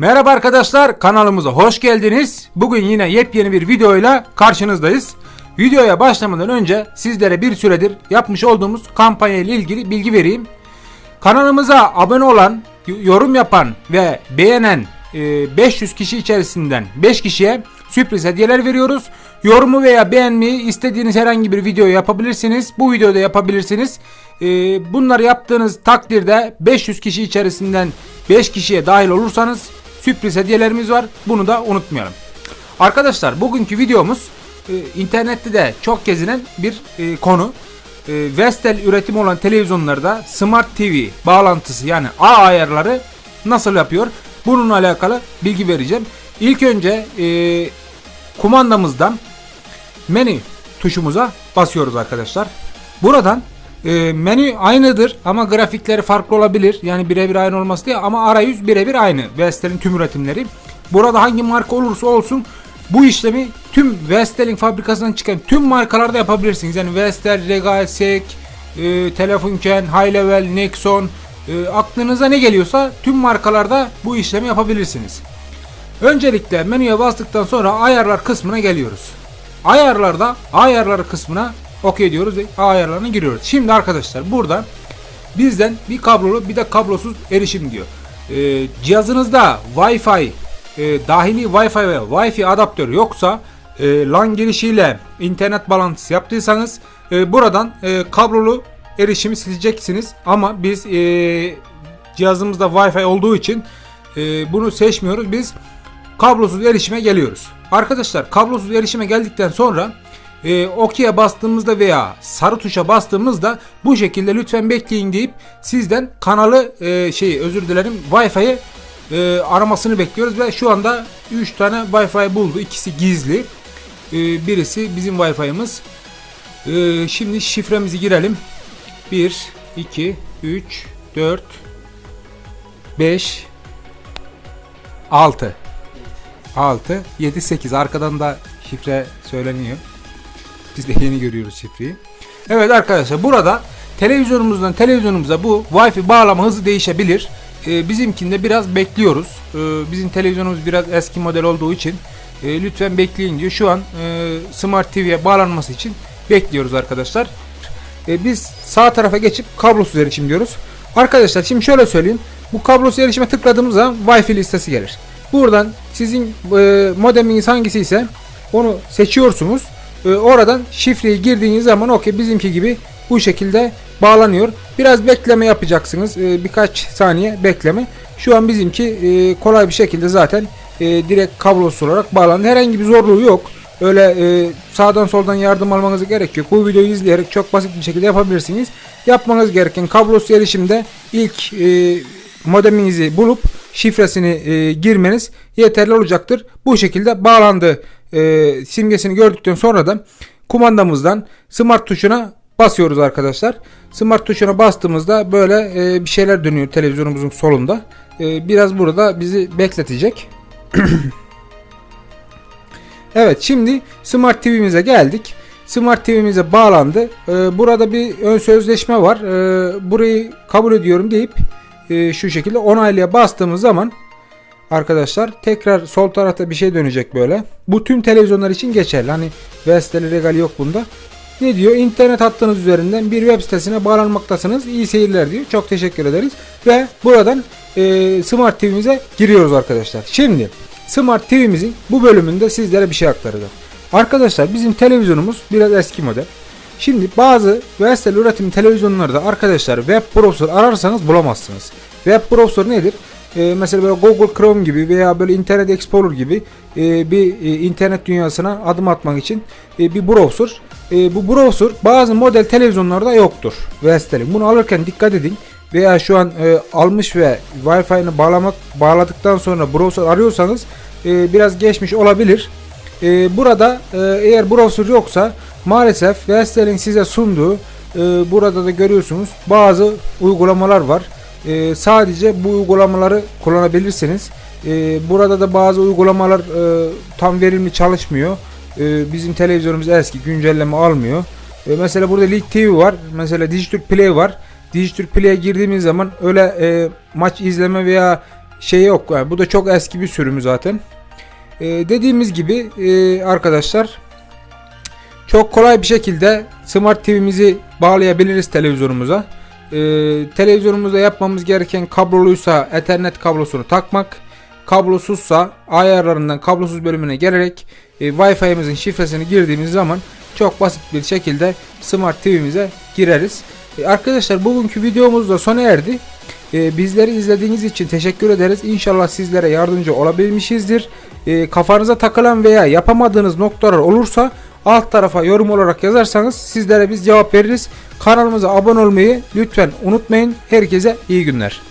Merhaba arkadaşlar kanalımıza hoş geldiniz. Bugün yine yepyeni bir videoyla karşınızdayız. Videoya başlamadan önce sizlere bir süredir yapmış olduğumuz kampanya ile ilgili bilgi vereyim. Kanalımıza abone olan, yorum yapan ve beğenen e, 500 kişi içerisinden 5 kişiye sürpriz hediyeler veriyoruz. Yorumu veya beğenmeyi istediğiniz herhangi bir video yapabilirsiniz. Bu videoda yapabilirsiniz. E, bunları yaptığınız takdirde 500 kişi içerisinden 5 kişiye dahil olursanız sürpriz hediyelerimiz var. Bunu da unutmayalım. Arkadaşlar bugünkü videomuz e, internette de çok gezinen bir e, konu. E, Vestel üretimi olan televizyonlarda Smart TV bağlantısı yani A ayarları nasıl yapıyor? Bununla alakalı bilgi vereceğim. İlk önce e, kumandamızdan menü tuşumuza basıyoruz arkadaşlar. Buradan e, menü aynıdır ama grafikleri farklı olabilir. Yani birebir aynı olması değil ama arayüz birebir aynı. Vestel'in tüm üretimleri. Burada hangi marka olursa olsun bu işlemi tüm Vestel'in fabrikasından çıkan tüm markalarda yapabilirsiniz. Yani Vestel, Regal, Sek, e, Telefunken, High Level, Nexon e, aklınıza ne geliyorsa tüm markalarda bu işlemi yapabilirsiniz. Öncelikle menüye bastıktan sonra ayarlar kısmına geliyoruz. Ayarlarda ayarları kısmına OK diyoruz ve ayarlarına giriyoruz. Şimdi arkadaşlar burada bizden bir kablolu bir de kablosuz erişim diyor. Ee, cihazınızda Wi-Fi e, dahili Wi-Fi ve Wi-Fi adaptör yoksa e, LAN girişiyle internet bağlantısı yaptıysanız e, buradan e, kablolu erişimi sileceksiniz. Ama biz e, cihazımızda Wi-Fi olduğu için e, bunu seçmiyoruz. Biz kablosuz erişime geliyoruz. Arkadaşlar kablosuz erişime geldikten sonra e, OK'ye bastığımızda veya sarı tuşa bastığımızda bu şekilde lütfen bekleyin deyip sizden kanalı e, şey özür dilerim Wi-Fi'yi e, aramasını bekliyoruz ve şu anda 3 tane Wi-Fi buldu. İkisi gizli. E, birisi bizim Wi-Fi'miz. E, şimdi şifremizi girelim. 1 2 3 4 5 6 6 7 8 arkadan da şifre söyleniyor. Biz de yeni görüyoruz şifreyi. Evet arkadaşlar burada televizyonumuzdan televizyonumuza bu Wi-Fi bağlama hızı değişebilir. Ee, bizimkinde biraz bekliyoruz. Ee, bizim televizyonumuz biraz eski model olduğu için e, lütfen bekleyin diyor. Şu an e, Smart TV'ye bağlanması için bekliyoruz arkadaşlar. E, biz sağ tarafa geçip kablosuz erişim diyoruz. Arkadaşlar şimdi şöyle söyleyeyim. Bu kablosuz erişime tıkladığımız zaman Wi-Fi listesi gelir. Buradan sizin modeminiz hangisi ise onu seçiyorsunuz. E, oradan şifreyi girdiğiniz zaman okey bizimki gibi bu şekilde bağlanıyor. Biraz bekleme yapacaksınız. E, birkaç saniye bekleme. Şu an bizimki e, kolay bir şekilde zaten e, direkt kablosuz olarak bağlandı. Herhangi bir zorluğu yok. Öyle e, sağdan soldan yardım almanız gerek yok. Bu videoyu izleyerek çok basit bir şekilde yapabilirsiniz. Yapmanız gereken kablosuz erişimde ilk e, modeminizi bulup şifresini girmeniz yeterli olacaktır. Bu şekilde bağlandı e, simgesini gördükten sonra da kumandamızdan smart tuşuna basıyoruz arkadaşlar. Smart tuşuna bastığımızda böyle e, bir şeyler dönüyor televizyonumuzun solunda. E, biraz burada bizi bekletecek. evet şimdi Smart TV'mize geldik. Smart TV'mize bağlandı. E, burada bir ön sözleşme var. E, burayı kabul ediyorum deyip e, şu şekilde onaylaya bastığımız zaman arkadaşlar tekrar sol tarafta bir şey dönecek böyle. Bu tüm televizyonlar için geçerli. Hani Vestel Regal yok bunda. Ne diyor? İnternet hattınız üzerinden bir web sitesine bağlanmaktasınız. İyi seyirler diyor. Çok teşekkür ederiz. Ve buradan e, Smart TV'mize giriyoruz arkadaşlar. Şimdi Smart TV'mizin bu bölümünde sizlere bir şey aktaracağım. Arkadaşlar bizim televizyonumuz biraz eski model. Şimdi bazı Vestel üretim televizyonlarda arkadaşlar web browser ararsanız bulamazsınız. Web browser nedir? Ee, mesela böyle Google Chrome gibi veya böyle Internet Explorer gibi e, bir e, internet dünyasına adım atmak için e, bir browser. E, bu browser bazı model televizyonlarda yoktur. Vestel'in. Bunu alırken dikkat edin. Veya şu an e, almış ve Wi-Fi'ni bağlamak bağladıktan sonra browser arıyorsanız e, biraz geçmiş olabilir. E, burada e, eğer browser yoksa maalesef Vestel'in size sunduğu e, burada da görüyorsunuz bazı uygulamalar var. E, sadece bu uygulamaları kullanabilirsiniz. E, burada da bazı uygulamalar e, tam verimli çalışmıyor. E, bizim televizyonumuz eski güncelleme almıyor. E, mesela burada League TV var. Mesela Dijitürk Play var. Dijitürk Play'e girdiğimiz zaman öyle e, maç izleme veya şey yok. Yani bu da çok eski bir sürümü zaten. Ee, dediğimiz gibi e, arkadaşlar çok kolay bir şekilde Smart TV'mizi bağlayabiliriz televizyonumuza. Ee, televizyonumuzda yapmamız gereken kabloluysa Ethernet kablosunu takmak. Kablosuzsa ayarlarından kablosuz bölümüne gelerek e, Wi-Fi'mizin şifresini girdiğimiz zaman çok basit bir şekilde Smart TV'mize gireriz. E, arkadaşlar bugünkü videomuz da sona erdi. E, bizleri izlediğiniz için teşekkür ederiz. İnşallah sizlere yardımcı olabilmişizdir. E, kafanıza takılan veya yapamadığınız noktalar olursa alt tarafa yorum olarak yazarsanız sizlere biz cevap veririz. Kanalımıza abone olmayı lütfen unutmayın. Herkese iyi günler.